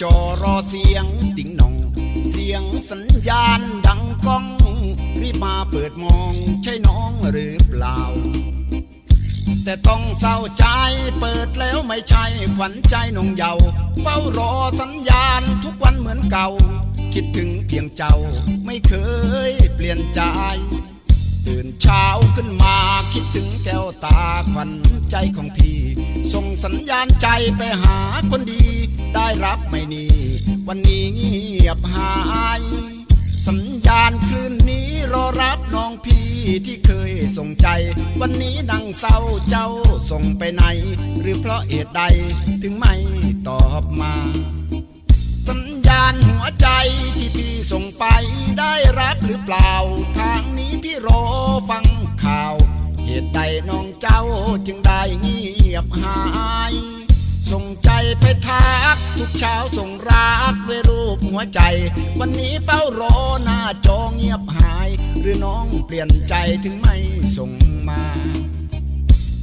จอรอเสียงติ๋งหนอง เสียงสัญญาณดังก้องรีบมาเปิดมองใช่น้องหรือเปล่า แต่ต้องเศร้าใจเปิดแล้วไม่ใช่ขวัญใจนงเยาว์เฝ้ารอสัญญาณทุกวันเหมือนเก่า คิดถึงเพียงเจ้าไม่เคยเปลี่ยนใจ ตื่นเช้าขึ้นมาคิดถึงแก้วตา ขวัญใจของพี่ ส่งสัญญาณใจไปหาคนดี ได้รับไม่นี่วันนี้เงียบหาย สัญญาณคืนนี้รอรับน้องพี่ที่เคยส่งใจ วันนี้นั่งเศร้าเจ้าส่งไปไหน หรือเพราะเหตุใดถึงไม่ตอบมา สัญญาณหัวใจที่พี่ส่งไปได้รับหรือเปล่า ทางนี้พี่รอฟังข่าว เหตุใดน้อง เจ้าจึงได้เงียบหาย ส่งใจไปทักทุกเช้าส่งรักด้วยรูปหัวใจ วันนี้เฝ้ารอหน้าจอเงียบหาย หรือน้องเปลี่ยนใจถึงไม่ส่งมา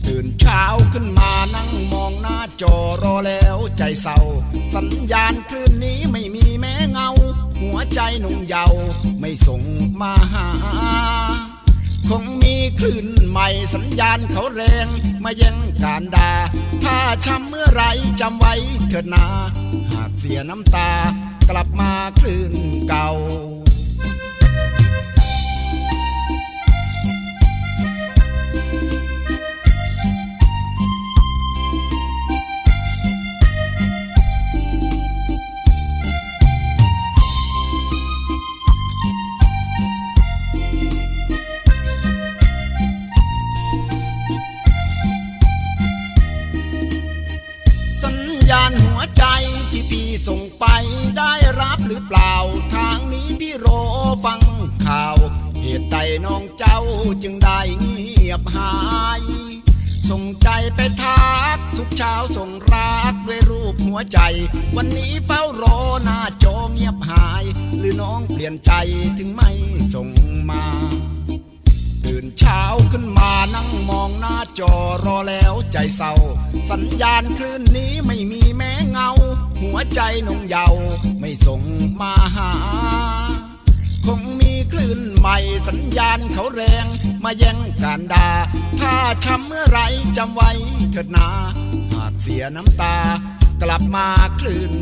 ตื่นเช้าขึ้นมานั่งมองหน้าจอรอแล้วใจเศร้า สัญญาณคลื่นนี้ไม่มีแม้เงา หัวใจหนุ่มเยาว์ไม่ส่งมาหา คงมีคลื่นใหม่สัญญาณเขาแรง มาแย่งการดา ถ้าช้ำเมื่อไรจำไว้เถิดนา หากเสียน้ำตากลับมาคลื่นเก่า ไปได้รับหรือเปล่า ทางนี้พี่รอฟังข่าว เหตุใดน้องเจ้าจึงได้เงียบหาย ส่งใจไปทักทุกเช้าส่งรักด้วยรูปหัวใจ วันนี้เฝ้ารอหน้าจอเงียบหาย หรือน้องเปลี่ยนใจถึงไม่ส่งมาตื่นเช้าขึ้นมานั่งมองหน้าจอรอแล้วใจเศร้า สัญญาณคลื่นนี้ไม่มีแม้เงา หัวใจนุ่งเยาว์ไม่ส่งมาหา คงมีคลื่นใหม่สัญญาณเขาแรง มาแย่งการดา ถ้าช้ำเมื่อไรจำไว้เถิดนา หากเสียน้ำตากลับมาคลื่น